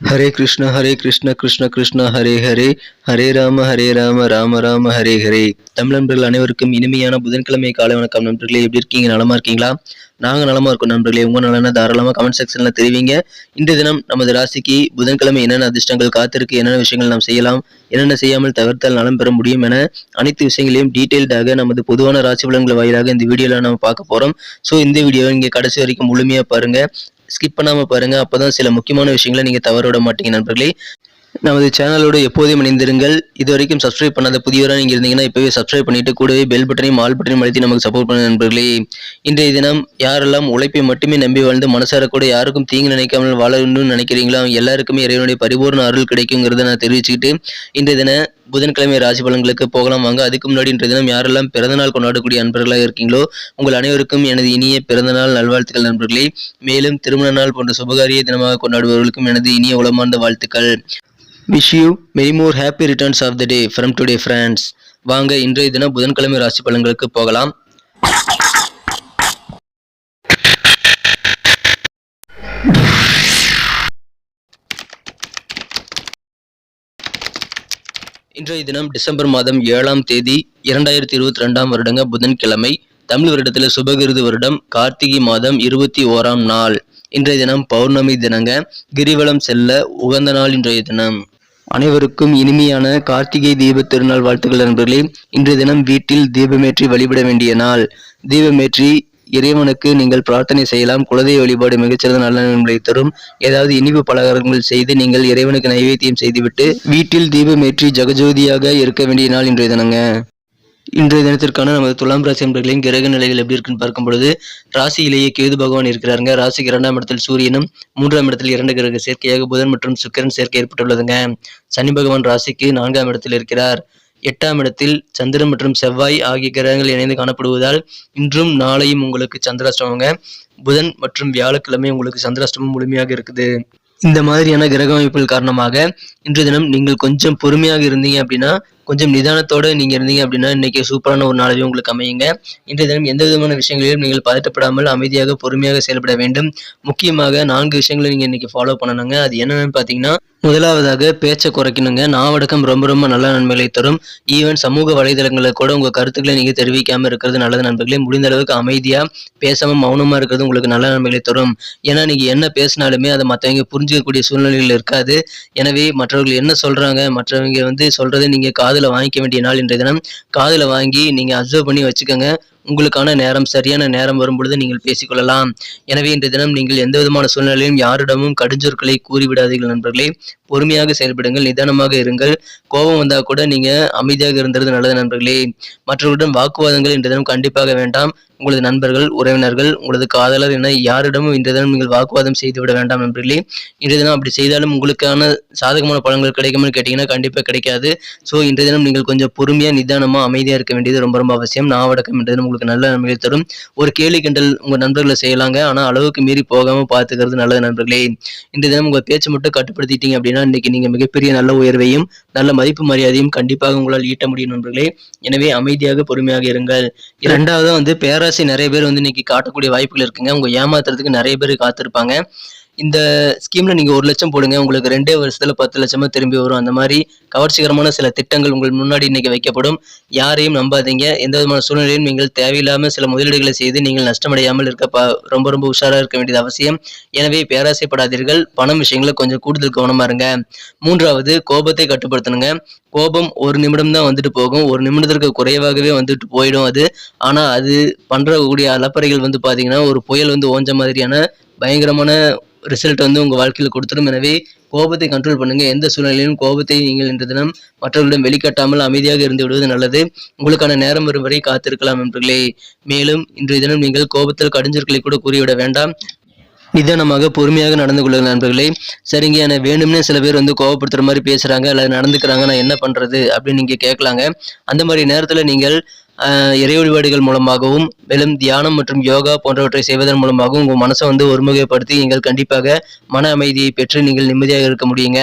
ஹரே கிருஷ்ண ஹரே கிருஷ்ண கிருஷ்ண கிருஷ்ண ஹரே ஹரே. ஹரே ராம ஹரே ராம ராம ராம ஹரே ஹரே. தமிழ் நண்பர்கள் அனைவருக்கும் இனிமையான புதன்கிழமை காலை வணக்கம் நண்பர்களே. எப்படி இருக்கீங்க? நலமா இருக்கீங்களா? நாங்க நலமா இருக்கோம் நண்பர்களே. உங்க நலன தாராளமா கமெண்ட் செக்ஷன்ல தெரிவிங்க. இந்த தினம் நமது ராசிக்கு புதன்கிழமை என்னென்ன அதிர்ஷ்டங்கள் காத்திருக்கு என்னென்ன விஷயங்கள் நாம் செய்யலாம் என்னென்ன செய்யாமல் தவிர்த்தால் நலம் பெற முடியும் என அனைத்து விஷயங்களையும் டீட்டெயில்டாக நமது பொதுவான ராசி பலன்கள் வாயிலாக இந்த வீடியோல நம்ம பார்க்க போறோம். ஸோ இந்த வீடியோவை இங்க கடைசி வரைக்கும் முழுமையா பாருங்க. ஸ்கிப் பண்ணாம பாருங்க. அப்பதான் சில முக்கியமான விஷயங்களை நீங்க தவற விட மாட்டீங்க நண்பர்களே. நமது சேனலோடு எப்போதும் இணைந்திருங்கள். இது வரைக்கும் சப்ஸ்கிரைப் பண்ணாத புதியவராக நீங்கள் இருந்தீங்கன்னா இப்போவே சப்ஸ்கிரைப் பண்ணிட்டு கூடவே பெல் பட்டனையும் ஆல் பட்டனையும் அழுத்தி நமக்கு சப்போர்ட் பண்ண நண்பர்களே. இன்றைய தினம் யாரெல்லாம் உழைப்பை மட்டுமே நம்பி வாழ்ந்து மனசார கூட யாருக்கும் தீங்கு நினைக்காமல் வாழணும்னு நினைக்கிறீங்களோ எல்லாருக்குமே இறைவனுடைய பரிபூர்ண அருள் கிடைக்குங்கிறத நான் தெரிவிச்சுக்கிட்டு இன்றைய தின புதன்கிழமை ராசி பலன்களுக்கு போகலாம். வாங்க அதுக்கு முன்னாடி இன்றைய தினம் யாரெல்லாம் பிறந்தநாள் கொண்டாடக்கூடிய நண்பர்களாக இருக்கீங்களோ உங்கள் அனைவருக்கும் எனது இனிய பிறந்தநாள் நல்வாழ்த்துக்கள் நண்பர்களே. மேலும் திருமண நாள் போன்ற சுபகாரிய தினமாக கொண்டாடுபவர்களுக்கும் எனது இனிய உளமார்ந்த வாழ்த்துக்கள். Wish you many more happy returns of the day from today friends வாங்க இன்றைய தினம் புதன்கிழமை ராசி பலன்களுக்கு போகலாம். இன்றைய தினம் டிசம்பர் மாதம் ஏழாம் தேதி இரண்டாயிரத்தி இருபத்தி ரெண்டாம் வருடங்க புதன்கிழமை. தமிழ் வருடத்தில் சுபகிருது வருடம் கார்த்திகை மாதம் இருபத்தி ஓராம் நாள். இன்றைய தினம் பௌர்ணமி தினங்க கிரிவலம் செல்ல உகந்த நாள் இன்றைய தினம். அனைவருக்கும் இனிமையான கார்த்திகை தீப திருநாள் வாழ்த்துக்கள் நண்பர்களே. இன்றைய தினம் வீட்டில் தீபமேற்றி வழிபட வேண்டிய நாள். தீபமேற்றி இறைவனுக்கு நீங்கள் பிரார்த்தனை செய்யலாம். குலதெய்வ வழிபாடு மிகச்சிறந்த நல்ல நன்மைகளை தரும். ஏதாவது இனிப்பு பலகாரங்கள் செய்து நீங்கள் இறைவனுக்கு நைவேத்தியம் செய்துவிட்டு வீட்டில் தீபமேற்றி ஜெகஜோதியாக இருக்க வேண்டிய நாள் இன்றைய தினங்க. இன்றைய தினத்திற்கான நமது துலாம் ராசி அன்பர்களின் கிரக நிலைகள் எப்படி இருக்குன்னு பார்க்கும் பொழுது ராசியிலேயே கேது பகவான் இருக்கிறாருங்க. ராசிக்கு இரண்டாம் இடத்தில் சூரியனும் மூன்றாம் இடத்தில் இரண்டு கிரக சேர்க்கையாக புதன் மற்றும் சுக்கரன் சேர்க்கை ஏற்பட்டுள்ளதுங்க. சனி பகவான் ராசிக்கு நான்காம் இடத்தில் இருக்கிறார். எட்டாம் இடத்தில் சந்திரன் மற்றும் செவ்வாய் ஆகிய கிரகங்கள் இணைந்து காணப்படுவதால் இன்றும் நாளையும் உங்களுக்கு சந்திராஷ்டமங்க. புதன் மற்றும் வியாழக்கிழமை உங்களுக்கு சந்திராஷ்டமம் முழுமையாக இருக்குது. இந்த மாதிரியான கிரக அமைப்புகள் காரணமாக இன்று தினம் நீங்கள் கொஞ்சம் பொறுமையாக இருந்தீங்க அப்படின்னா கொஞ்சம் நிதானத்தோட நீங்கள் இருந்தீங்க அப்படின்னா இன்றைக்கி சூப்பரான ஒரு நாளையும் உங்களுக்கு அமையுங்க. இன்றைய தினம் எந்த விதமான விஷயங்களிலும் நீங்கள் பதட்டப்படாமல் அமைதியாக பொறுமையாக செயல்பட வேண்டும். முக்கியமாக நான்கு விஷயங்களை நீங்கள் இன்றைக்கி ஃபாலோ பண்ணணுங்க. அது என்னென்னு பார்த்தீங்கன்னா முதலாவதாக பேச்சை குறைக்கணுங்க. நாவடக்கம் ரொம்ப ரொம்ப நல்ல நன்மைகளை தரும். ஈவன் சமூக வலைதளங்களில் கூட உங்கள் கருத்துக்களை நீங்கள் தெரிவிக்காமல் இருக்கிறது நல்லது நண்பர்களே. முடிந்த அளவுக்கு அமைதியாக பேசாமல் மௌனமாக இருக்கிறது உங்களுக்கு நல்ல நன்மைகளை தரும். ஏன்னா நீங்கள் என்ன பேசினாலுமே அதை மற்றவங்க புரிஞ்சுக்கக்கூடிய சூழ்நிலைகள் இருக்காது. எனவே மற்றவர்கள் என்ன சொல்கிறாங்க மற்றவங்க வந்து சொல்றதை நீங்க காதில் வாங்கிக்க வேண்டிய நாள் இன்றைய தினம். காதுல வாங்கி நீங்க அப்சர்வ் பண்ணி வச்சுக்கோங்க. உங்களுக்கான நேரம் சரியான நேரம் வரும்பொழுது நீங்கள் பேசிக்கொள்ளலாம். எனவே இன்றைய தினம் நீங்கள் எந்த விதமான சூழ்நிலையிலும் யாரிடமும் கடுஞ்சொற்களை கூறிவிடாதீர்கள் நண்பர்களே. பொறுமையாக செயல்படுங்கள் நிதானமாக இருங்கள். கோபம் வந்தால் கூட நீங்க அமைதியாக இருந்தது நல்லது நண்பர்களே. மற்றவர்களிடம் வாக்குவாதங்கள் இன்றைய தினம் கண்டிப்பாக வேண்டாம். உங்களது நண்பர்கள் உறவினர்கள் உங்களது காதலர் என யாரிடமும் இன்றைய தினம் நீங்கள் வாக்குவாதம் செய்துவிட வேண்டாம் நண்பர்களே. இன்றைய தினம் அப்படி செய்தாலும் உங்களுக்கான சாதகமான பலன்கள் கிடைக்கும்னு கேட்டீங்கன்னா கண்டிப்பாக கிடைக்காது. ஸோ இன்றைய தினம் நீங்கள் கொஞ்சம் பொறுமையாக நிதானமாக அமைதியாக இருக்க வேண்டியது ரொம்ப ரொம்ப அவசியம். நாவடக்கம் இன்றைய தினம் உங்களுக்கு நல்ல நன்மைகளை தரும். ஒரு கேலி கிண்டல் உங்க நண்பர்களை செய்யலாங்க. ஆனா அளவுக்கு மீறி போகாம பார்த்துக்கிறது நல்லது நண்பர்களே. இந்த தினம் உங்க பேச்சு மட்டும் கட்டுப்படுத்திட்டீங்க அப்படின்னா இன்னைக்கு நீங்க மிகப்பெரிய நல்ல உயர்வையும் நல்ல மதிப்பு மரியாதையும் கண்டிப்பாக உங்களால் ஈட்ட முடியும் நண்பர்களே. எனவே அமைதியாக பொறுமையாக இருங்கள். இரண்டாவது வந்து பேராசை நிறைய பேர் வந்து இன்னைக்கு காட்டக்கூடிய வாய்ப்புகள் இருக்குங்க. உங்க ஏமாத்துறதுக்கு நிறைய பேர் காத்திருப்பாங்க. இந்த ஸ்கீம்ல நீங்க ஒரு லட்சம் போடுங்க உங்களுக்கு ரெண்டே வருஷத்துல பத்து லட்சமா திரும்பி வரும். அந்த மாதிரி கவர்ச்சிகரமான சில திட்டங்கள் உங்கள் முன்னாடி இன்னைக்கு வைக்கப்படும். யாரையும் நம்பாதீங்க. எந்த விதமான சூழ்நிலையும் நீங்கள் தேவையில்லாம சில முதலீடுகளை செய்து நீங்கள் நஷ்டமடையாமல் இருக்க ரொம்ப ரொம்ப உஷாரா இருக்க வேண்டியது அவசியம். எனவே பேராசைப்படாதீர்கள். பணம் விஷயங்கள கொஞ்சம் கூடுதல் கவனமா இருங்க. மூன்றாவது கோபத்தை கட்டுப்படுத்தணுங்க. கோபம் ஒரு நிமிடம் தான் வந்துட்டு போகும். ஒரு நிமிடத்திற்கு குறைவாகவே வந்துட்டு போயிடும் அது. ஆனா அது பண்ற கூடிய அலப்பறைகள் வந்து பாத்தீங்கன்னா ஒரு புயல் வந்து ஓஞ்ச மாதிரியான பயங்கரமான ரிசல்ட் வந்து உங்கள் வாழ்க்கையில் கொடுத்துரும். எனவே கோபத்தை கண்ட்ரோல் பண்ணுங்கள் எந்த சூழ்நிலையிலும் கோபத்தை நீங்கள் இன்று தினம் மற்றவர்களிடம் வெளிக்காட்டாமல் அமைதியாக இருந்து விடுவது நல்லது. உங்களுக்கான நேரம் வரும் வரை காத்திருக்கலாம் நண்பர்களே. மேலும் இன்றைய தினம் நீங்கள் கோபத்தில் கடிஞ்சொற்களை கூட கூறிவிட வேண்டாம். நிதானமாக பொறுமையாக நடந்து கொள்ளுங்கள் நண்பர்களே. சரிங்க எனக்கு வேணும்னே சில பேர் வந்து கோவப்படுத்துகிற மாதிரி பேசுகிறாங்க அல்லது நடந்துக்கிறாங்க. நான் என்ன பண்ணுறது அப்படின்னு நீங்கள் கேட்கலாங்க. அந்த மாதிரி நேரத்தில் நீங்கள் இறை வழிபாடுகள் மூலமாகவும் மேலும் தியானம் மற்றும் யோகா போன்றவற்றை செய்வதன் மூலமாகவும் உங்கள் மனசை வந்து ஒருமுகப்படுத்தி நீங்கள் கண்டிப்பாக மன அமைதியை பெற்று நீங்கள் நிம்மதியாக இருக்க முடியுங்க.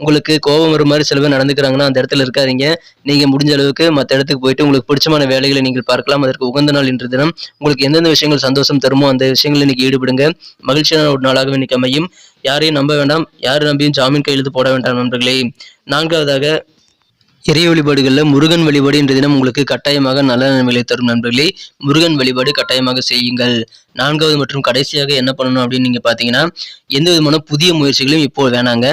உங்களுக்கு கோபம் வரும் மாதிரி சில பேர் நடந்துக்கிறாங்கன்னா அந்த இடத்துல இருக்காதீங்க. நீங்கள் முடிஞ்ச அளவுக்கு மற்ற இடத்துக்கு போயிட்டு உங்களுக்கு பிடிச்சமான வேலைகளை நீங்கள் பார்க்கலாம். அதற்கு உகந்த நாள் இன்று தினம். உங்களுக்கு எந்தெந்த விஷயங்கள் சந்தோஷம் தருமோ அந்த விஷயங்களில் இன்னைக்கு ஈடுபடுங்க. மகிழ்ச்சியான ஒரு நாளாக இன்னைக்கு அமையும். யாரையும் நம்ப வேண்டாம். யார் நம்பியும் ஜாமீன் கையெழுத்து போட வேண்டாம் நண்பர்களே. நான்காவதாக இறை வழிபாடுகளில் முருகன் வழிபாடு இன்றைய தினம் உங்களுக்கு கட்டாயமாக நல்ல நன்மைகளை தரும் நண்பர்களே. முருகன் வழிபாடு கட்டாயமாக செய்யுங்கள். நான்காவது மற்றும் கடைசியாக என்ன பண்ணணும் அப்படின்னு நீங்கள் பார்த்தீங்கன்னா எந்த விதமான புதிய முயற்சிகளையும் இப்போ வேணாங்க.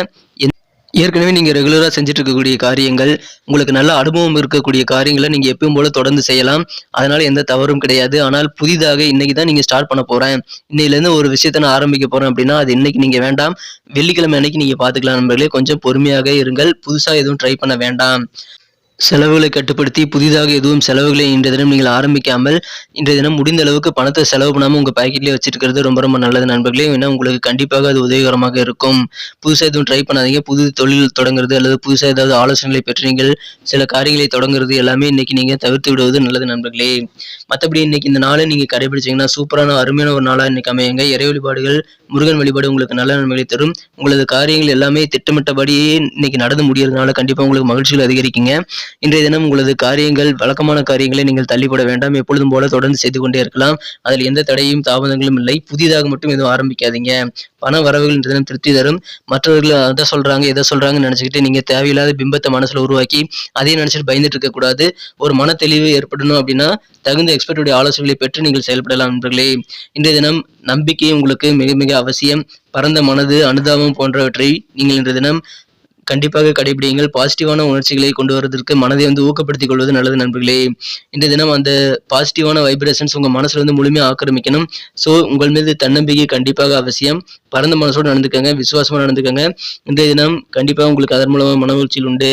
ஏற்கனவே நீங்கள் ரெகுலராக செஞ்சுட்டு இருக்கக்கூடிய காரியங்கள் உங்களுக்கு நல்ல அனுபவம் இருக்கக்கூடிய காரியங்களை நீங்கள் எப்பயும் போல தொடர்ந்து செய்யலாம். அதனால் எந்த தவறும் கிடையாது. ஆனால் புதிதாக இன்னைக்கு தான் நீங்கள் ஸ்டார்ட் பண்ண போகிறேன் இன்னையிலேருந்து ஒரு விஷயத்த நான் ஆரம்பிக்க போகிறேன் அப்படின்னா அது இன்னைக்கு நீங்கள் வேண்டாம். வெள்ளிக்கிழமை அன்னைக்கு நீங்கள் பார்த்துக்கலாம் நண்பர்களே. கொஞ்சம் பொறுமையாக இருங்கள். புதுசாக எதுவும் ட்ரை பண்ண வேண்டாம். செலவுகளை கட்டுப்படுத்தி புதிதாக எதுவும் செலவுகளை இன்றைய தினம் நீங்கள் ஆரம்பிக்காமல் இன்றைய தினம் முடிந்த அளவுக்கு பணத்தை செலவு பண்ணாமல் உங்கள் பாக்கெட்லேயே வச்சிருக்கிறது ரொம்ப ரொம்ப நல்லது நண்பர்களே. ஏன்னா உங்களுக்கு கண்டிப்பாக அது உதவிகரமாக இருக்கும். புதுசாக எதுவும் ட்ரை பண்ணாதீங்க. புது தொழில் தொடங்குறது அல்லது புதுசாக ஏதாவது ஆலோசனைகளை பெற்று நீங்கள் சில காரியங்களை தொடங்குறது எல்லாமே இன்னைக்கு நீங்கள் தவிர்த்து விடுவது நல்லது நண்பர்களே. மற்றபடி இன்றைக்கி இந்த நாளை நீங்கள் கடைபிடிச்சிங்கன்னா சூப்பரான அருமையான ஒரு நாளாக இன்றைக்கி அமையுங்க. இறை வழிபாடுகள் முருகன் வழிபாடு உங்களுக்கு நல்ல நன்மைகளை தரும். உங்களது காரியங்கள் எல்லாமே திட்டமிட்டபடியே இன்றைக்கி நடந்து முடியறதுனால கண்டிப்பாக உங்களுக்கு மகிழ்ச்சிகள் அதிகரிக்குங்க. இன்றைய தினம் உங்களது காரியங்கள் வழக்கமான காரியங்களை நீங்கள் தள்ளிப்பட வேண்டாம். எப்பொழுதும் போல தொடர்ந்து செய்து கொண்டே இருக்கலாம். அதில் எந்த தடையும் தாமதங்களும் இல்லை. புதிதாக மட்டும் எதுவும் ஆரம்பிக்காதீங்க. பண வரவுகள் இன்றைய தினம் திருப்தி தரும். மற்றவர்கள் அதை சொல்றாங்க எதை சொல்றாங்கன்னு நினைச்சுக்கிட்டு நீங்க தேவையில்லாத பிம்பத்தை மனசுல உருவாக்கி அதையும் நினைச்சிட்டு பயந்துட்டு இருக்க கூடாது. ஒரு மன தெளிவு ஏற்படணும் அப்படின்னா தகுந்த எக்ஸ்பர்ட்டுடைய ஆலோசனைகளை பெற்று நீங்கள் செயல்படலாம் நண்பர்களே. இன்றைய தினம் நம்பிக்கை உங்களுக்கு மிக மிக அவசியம். பரந்த மனது அனுதாபம் போன்றவற்றை நீங்கள் இன்றைய தினம் கண்டிப்பாக கடைபிடியுங்கள். பாசிட்டிவான உணர்ச்சிகளை கொண்டு வரதற்கு மனதை வந்து ஊக்கப்படுத்திக் கொள்வது நல்லது நண்பர்களே. இன்றைய தினம் அந்த பாசிட்டிவான வைப்ரேஷன்ஸ் உங்கள் மனசில் வந்து முழுமையாக ஆக்கிரமிக்கணும். ஸோ உங்கள் மீது தன்னம்பிக்கை கண்டிப்பாக அவசியம். பரந்த மனசோடு நடந்துக்கங்க விசுவாசமாக நடந்துக்கங்க. இன்றைய தினம் கண்டிப்பாக உங்களுக்கு அதன் மூலமாக மன மனவழ்ச்சியில் உண்டு.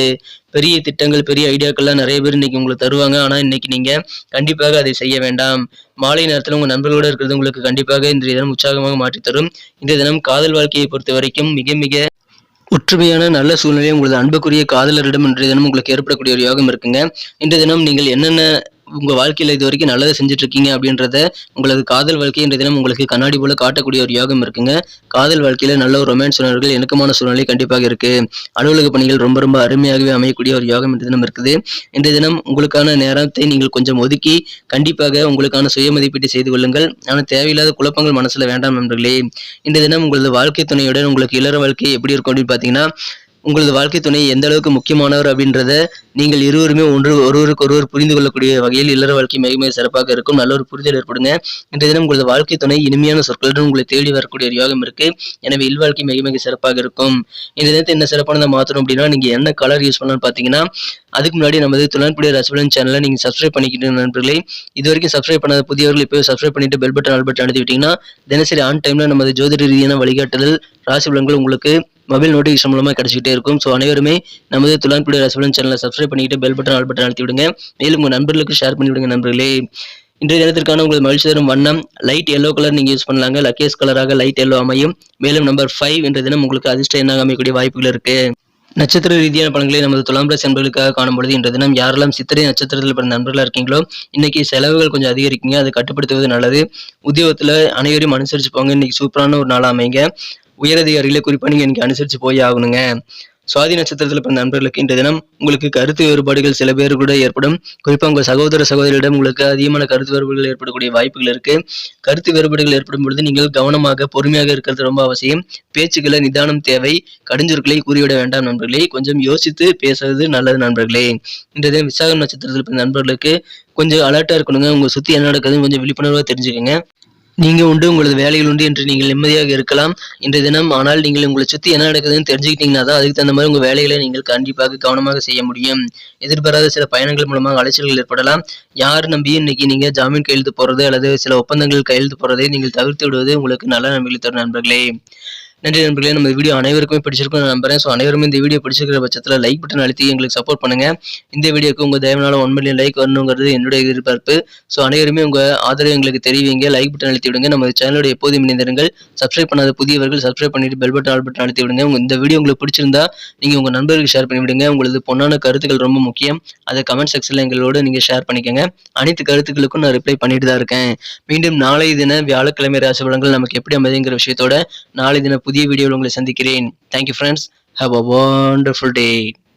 பெரிய திட்டங்கள் பெரிய ஐடியாக்கள்லாம் நிறைய பேர் இன்னைக்கு உங்களுக்கு தருவாங்க. ஆனால் இன்னைக்கு நீங்கள் கண்டிப்பாக அதை செய்ய வேண்டாம். மாலை நேரத்தில் உங்கள் நண்பர்களோடு இருக்கிறது உங்களுக்கு கண்டிப்பாக இன்றைய தினம் உற்சாகமாக மாற்றித்தரும். இன்றைய தினம் காதல் வாழ்க்கையை பொறுத்த வரைக்கும் மிக மிக ஒற்றுமையான நல்ல சூழ்நிலை உங்களது அன்புக்குரிய காதலரிடம் இன்றைய தினம் உங்களுக்கு ஏற்படக்கூடிய ஒரு யோகம் இருக்குங்க. இன்றைய தினம் நீங்கள் என்னென்ன உங்கள் வாழ்க்கையில் இது வரைக்கும் நல்லதை செஞ்சுட்டு இருக்கீங்க அப்படின்றத உங்களது காதல் வாழ்க்கை இன்றைய தினம் உங்களுக்கு கண்ணாடி போல காட்டக்கூடிய ஒரு யோகம் இருக்குங்க. காதல் வாழ்க்கையில் நல்ல ஒரு ரொமான்ஸ் உணர்வுகள் இணக்கமான சூழ்நிலை கண்டிப்பாக இருக்கு. அலுவலக பணிகள் ரொம்ப ரொம்ப அருமையாகவே அமையக்கூடிய ஒரு யோகம் இன்றைய தினம் இருக்குது. இன்றைய தினம் உங்களுக்கான நேரத்தை நீங்கள் கொஞ்சம் ஒதுக்கி கண்டிப்பாக உங்களுக்கான சுய மதிப்பீட்டை செய்து கொள்ளுங்கள். ஆனால் தேவையில்லாத குழப்பங்கள் மனசுல வேண்டாம் நண்பர்களே. இன்றைய தினம் உங்களது வாழ்க்கை துணையுடன் உங்களுக்கு இளர வாழ்க்கை எப்படி இருக்கும் அப்படின்னு பார்த்தீங்கன்னா உங்களது வாழ்க்கை துணை எந்த அளவுக்கு முக்கியமானவர் அப்படின்றத நீங்கள் இருவருமே ஒன்று ஒருவருக்கு ஒருவர் புரிந்து கொள்ளக்கூடிய வகையில் இல்லற வாழ்க்கை மிக மிக சிறப்பாக இருக்கும். நல்ல ஒரு புரிதல் ஏற்படுங்க. இன்றைய தினம் உங்களது வாழ்க்கை துணை இனிமையான சொற்களுடன் உங்களை தேடி வரக்கூடிய ஒரு யோகம் இருக்கு. எனவே இல்வாழ்க்கை மிக மிக சிறப்பாக இருக்கும். இந்த தினத்தை என்ன சிறப்பானதை மாற்றணும் அப்படின்னா நீங்க என்ன கலர் யூஸ் பண்ணலாம்னு பார்த்தீங்கன்னா அதுக்கு முன்னாடி நமது துணன்புடைய ரசபலன் சேனலை நீங்க சப்ஸ்கிரைப் பண்ணிக்கிட்டு நண்பர்களே. இது வரைக்கும் சப்ஸ்கிரைப் பண்ணாத புதியவர்கள் இப்போ சப்ஸ்கிரைப் பண்ணிட்டு பெல் பட்டன் ஆல் பட்டன் அழுத்தி விட்டீங்கன்னா தினசரி ஆன் டைம்ல நமது ஜோதிட ரீதியான வழிகாட்டுதல் ராசி பலன்கள் உங்களுக்கு மொபைல் நோட்டிஃபிகேஷன் மூலமாக கிடைச்சிக்கிட்டே இருக்கும். ஸோ அனைவருமே நமது துலான்புடைய ரசபலன் சேனலை சப்ஸ்கிரைப் பண்ணிக்கிட்டு பெல் பட்டன் ஆல் பட்டன் அழுத்தி விடுங்க. மேலும் உங்கள் நண்பர்களுக்கு ஷேர் பண்ணி விடுங்க நண்பர்களே. இன்றைய தினத்திற்கான உங்கள் மகிழ்ச்சி தரும் வண்ணம் லைட் எல்லோ கலர் நீங்கள் யூஸ் பண்ணலாங்க. லக்கேஸ் கலராக லைட் எல்லோ அமையும். மேலும் நம்பர் ஃபைவ் என்ற தினம் உங்களுக்கு அதிர்ஷ்ட எண்ணாக அமையக்கூடிய வாய்ப்புகள் இருக்கு. நட்சத்திர ரீதியான பலன்களை நமது துலாம் ராசி நண்பர்களுக்காக காணும்பொழுது இன்றைய தினம் யாரெல்லாம் சித்திரை நட்சத்திரத்தில் பிறந்த நண்பர்களாக இருக்கீங்களோ இன்னைக்கு செலவுகள் கொஞ்சம் அதிகரிக்குங்க. அதை கட்டுப்படுத்துவது நல்லது. உத்தியோகத்தில் அனைவரையும் அனுசரிச்சு போங்க இன்னைக்கு சூப்பரான ஒரு நாளாக அமைங்க. உயரதிகாரிகளை குறிப்பாக நீங்கள் இன்னைக்கு அனுசரித்து போய் ஆகணுங்க. சுவாதி நட்சத்திரத்தில் பிறந்த நண்பர்களுக்கு இன்றைய தினம் உங்களுக்கு கருத்து வேறுபாடுகள் சில பேர் கூட ஏற்படும். குறிப்பாக உங்கள் சகோதர சகோதரியிடம் உங்களுக்கு அதிகமான கருத்து வேறுபாடுகள் ஏற்படக்கூடிய வாய்ப்புகள் இருக்கு. கருத்து வேறுபாடுகள் ஏற்படும் பொழுது நீங்கள் கவனமாக பொறுமையாக இருக்கிறது ரொம்ப அவசியம். பேச்சுக்களை நிதானம் தேவை கடிஞ்சொற்களை கூறிவிட வேண்டாம் நண்பர்களே. கொஞ்சம் யோசித்து பேசுவது நல்லது நண்பர்களே. இன்றைய தினம் விசாகம் நட்சத்திரத்தில் பிறந்த நண்பர்களுக்கு கொஞ்சம் அலர்ட்டாக இருக்கணுங்க. உங்கள் சுற்றி என்ன நடக்குதுன்னு கொஞ்சம் விழிப்புணர்வாக தெரிஞ்சுக்கோங்க. நீங்கள் உண்டு உங்களது வேலைகள் உண்டு என்று நீங்கள் நிம்மதியாக இருக்கலாம். இன்றைய தினம் ஆனால் நீங்கள் உங்களை சுற்றி என்ன நடக்குதுன்னு தெரிஞ்சுக்கிட்டீங்கன்னா தான் அதுக்கு தகுந்த மாதிரி உங்கள் வேலைகளை நீங்கள் கண்டிப்பாக கவனமாக செய்ய முடியும். எதிர்பாராத சில பயணங்கள் மூலமாக அலைச்சல்கள் ஏற்படலாம். யார் நம்பி இன்னைக்கு நீங்கள் ஜாமீன் கையெழுத்து போகிறது அல்லது சில ஒப்பந்தங்கள் கையெழுத்து போகிறதை நீங்கள் தவிர்த்து விடுவது உங்களுக்கு நல்ல நம்பிக்கை தரும் நண்பர்களே. நன்றி நண்பர்களே. நம்ம வீடியோ அனைவருக்குமே பிடிச்சிருக்கும் நம்புறேன். ஸோ அனைவருமே இந்த வீடியோ பிடிச்சிருக்கிற பட்சத்தில் லைக் பட்டன் அழுத்தி எங்களுக்கு சப்போர்ட் பண்ணுங்க. இந்த வீடியோக்கு உங்கள் தயவுனால ஒன் மில்லியன் லைக் வரணுங்கிறது என்னுடைய எதிர்பார்ப்பு. ஸோ அனைவருமே உங்கள் ஆதரவு எங்களுக்கு தெரிவிங்க. லைக் பட்டன் அழுத்தி விடுங்க. நம்ம சேனலோட எப்போதும் இணைந்திருங்கள். சப்ஸ்கிரைப் பண்ணாத புதியவர்கள் சப்ஸ்கிரைப் பண்ணிட்டு பெல் பட்டன் ஆல் பட்டன் அழுத்தி விடுங்க. உங்கள் இந்த வீடியோ உங்களுக்கு பிடிச்சிருந்தா நீங்கள் உங்கள் நண்பர்களுக்கு ஷேர் பண்ணி விடுங்க. உங்களது பொண்ணான கருத்துக்கள் ரொம்ப முக்கியம். அதை கமெண்ட் செக்ஷனில் எங்களோட நீங்கள் ஷேர் பண்ணிக்கோங்க. அனைத்து கருத்துக்களுக்கும் நான் ரிப்ளை பண்ணிட்டு தான் இருக்கேன். மீண்டும் நாளை தின வியாழக்கிழமை ராசி பலன்கள் நமக்கு எப்படி அமைதுங்கிற விஷயத்தோட நாளை தின புதிய வீடியோவில் உங்களை சந்திக்கிறேன். Thank you friends have a wonderful day